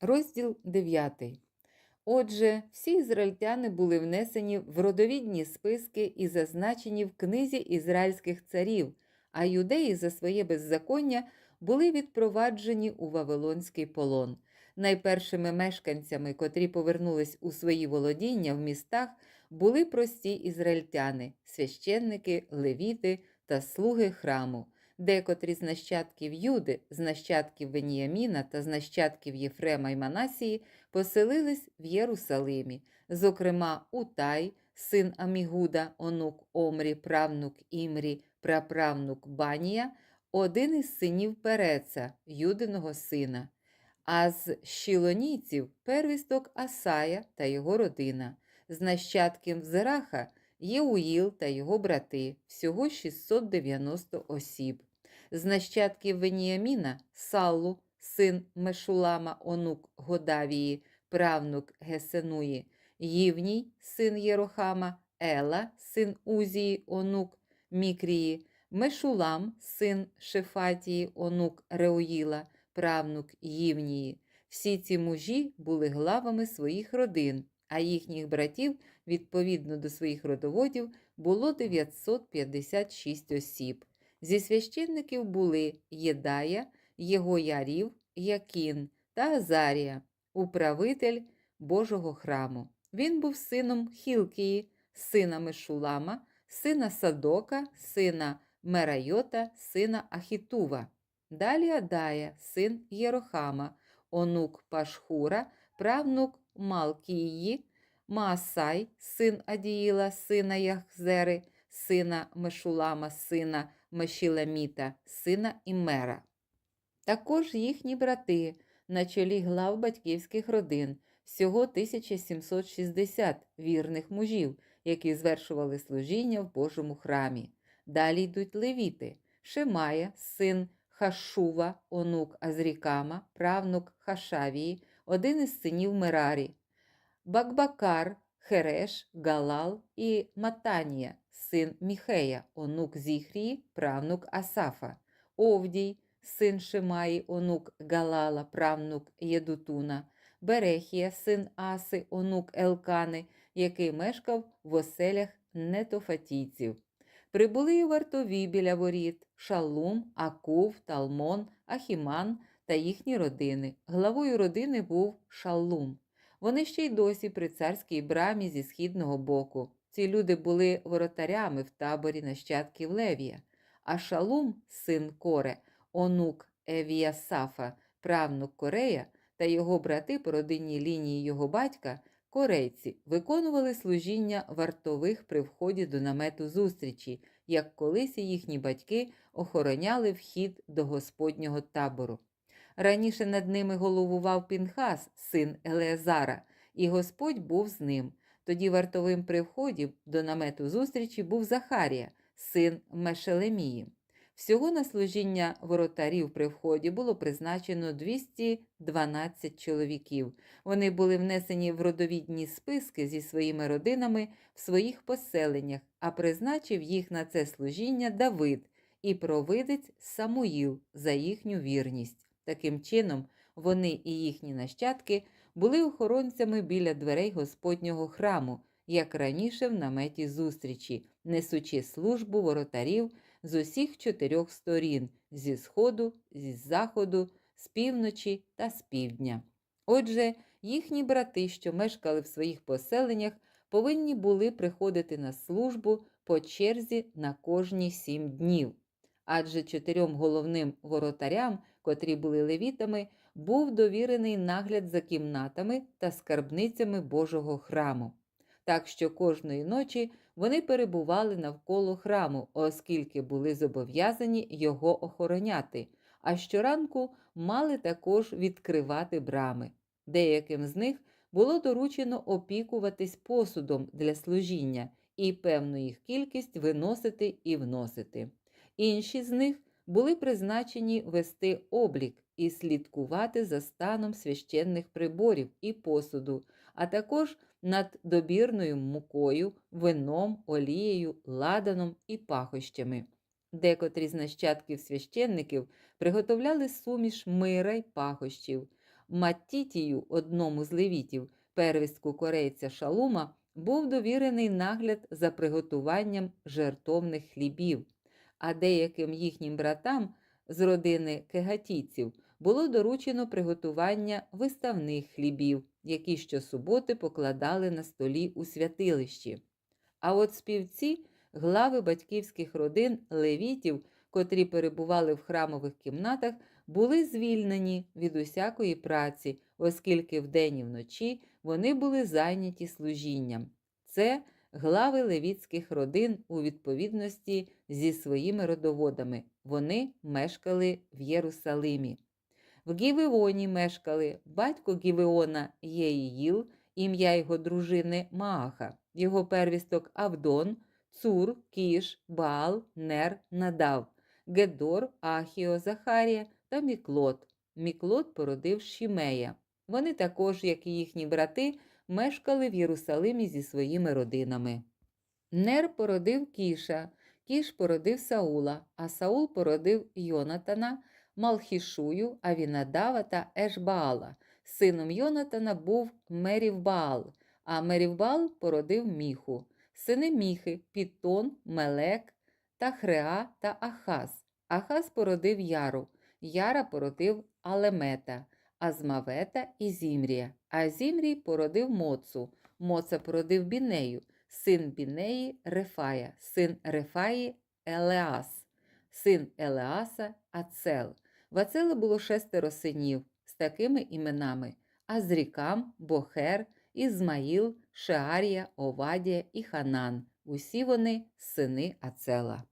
Розділ 9. Отже, всі ізраїльтяни були внесені в родовідні списки і зазначені в книзі ізраїльських царів, а юдеї за своє беззаконня були відпроваджені у Вавилонський полон. Найпершими мешканцями, котрі повернулись у свої володіння в містах, були прості ізраїльтяни, священники, левіти та слуги храму. Декотрі з нащадків Юди, з нащадків Веніяміна та з нащадків Єфрема й Манасії поселились в Єрусалимі, зокрема Утай, син Амігуда, онук Омрі, правнук Імрі, праправнук Банія, один із синів Переца, Юдиного сина, а з щілонійців первісток Асая та його родина, з нащадків Зераха Єуїл та його брати, всього 690 осіб. З нащадків Веніаміна Саллу, син Мешулама, онук Годавії, правнук Гесенуї, Ївній, син Єрохама, Ела, син Узії, онук Мікрії, Мешулам, син Шефатії, онук Реуїла, правнук Ївнії. Всі ці мужі були главами своїх родин, а їхніх братів, відповідно до своїх родоводів, було 956 осіб. Зі священників були Єдая, Єгоярів, Якін та Азарія, управитель Божого храму. Він був сином Хілкії, сина Мешулама, сина Садока, сина Мерайота, сина Ахітува. Далі Адая, син Єрохама, онук Пашхура, правнук Малкії, Маасай, син Адіїла, сина Яхзери, сина Мешулама, сина Мешіламіта, сина Імера. Також їхні брати на чолі глав батьківських родин, всього 1760 вірних мужів, які звершували служіння в Божому храмі. Далі йдуть левіти, Шемая, син Хашува, онук Азрікама, правнук Хашавії, один із синів Мерарі, Бакбакар, Хереш, Галал і Матанія, син Міхея, онук Зіхрії, правнук Асафа, Овдій, син Шимаї, онук Галала, правнук Єдутуна, Берехія, син Аси, онук Елкани, який мешкав в оселях нетофатійців. Прибули й вартові біля воріт Шалум, Акув, Талмон, Ахіман та їхні родини. Главою родини був Шалум. Вони ще й досі при царській брамі зі східного боку. Ці люди були воротарями в таборі нащадків Левія, а Шалум, син Коре, онук Евіасафа, правнук Корея та його брати по родинній лінії його батька, корейці, виконували служіння вартових при вході до намету зустрічі, як колись і їхні батьки охороняли вхід до Господнього табору. Раніше над ними головував Пінхас, син Елеазара, і Господь був з ним. Тоді вартовим при вході до намету зустрічі був Захарія, син Мешелемії. Всього на служіння воротарів при вході було призначено 212 чоловіків. Вони були внесені в родовідні списки зі своїми родинами в своїх поселеннях, а призначив їх на це служіння Давид і провидець Самуїл за їхню вірність. Таким чином, вони і їхні нащадки були охоронцями біля дверей Господнього храму, як раніше в наметі зустрічі, несучи службу воротарів з усіх чотирьох сторін зі сходу, зі заходу, з півночі та з півдня. Отже, їхні брати, що мешкали в своїх поселеннях, повинні були приходити на службу по черзі на кожні сім днів. Адже чотирьом головним воротарям, котрі були левітами, був довірений нагляд за кімнатами та скарбницями Божого храму. Так що кожної ночі вони перебували навколо храму, оскільки були зобов'язані його охороняти, а щоранку мали також відкривати брами. Деяким з них було доручено опікуватись посудом для служіння і певну їх кількість виносити і вносити. Інші з них були призначені вести облік і слідкувати за станом священних приборів і посуду, а також над добірною мукою, вином, олією, ладаном і пахощами. Декотрі з нащадків священників приготовляли суміш мира й пахощів, Маттітію, одному з левітів, первістку корейця Шалума, був довірений нагляд за приготуванням жертовних хлібів, а деяким їхнім братам з родини кегатійців було доручено приготування виставних хлібів, які щосуботи покладали на столі у святилищі. А от співці, глави батьківських родин левітів, котрі перебували в храмових кімнатах, були звільнені від усякої праці, оскільки вдень і вночі вони були зайняті служінням. Це глави левітських родин у відповідності зі своїми родоводами. Вони мешкали в Єрусалимі. В Гівеоні мешкали батько Гівеона Єїїл, ім'я його дружини Мааха, його первісток Авдон, Цур, Кіш, Баал, Нер, Надав, Гедор, Ахіо, Захарія та Міклот. Міклот породив Шімея. Вони також, як і їхні брати, мешкали в Єрусалимі зі своїми родинами. Нер породив Кіша, Кіш породив Саула, а Саул породив Йонатана, Малхішую, Авінадава та Ешбаала. Сином Йонатана був Мерівбаал, а Мерівбаал породив Міху. Сини Міхи Пітон, Мелек та Хреа та Ахаз. Ахаз породив Яру, Яра породив Алемета, Азмавета і Зімрія. А Зімрій породив Моцу. Моца породив Бінею, син Бінеї Рефая, син Рефаї Елеас, син Елеаса Ацел. В Ацела було шестеро синів з такими іменами: Азрікам, Бохер, Ізмаїл, Шеарія, Овадія і Ханан. Усі вони сини Ацела.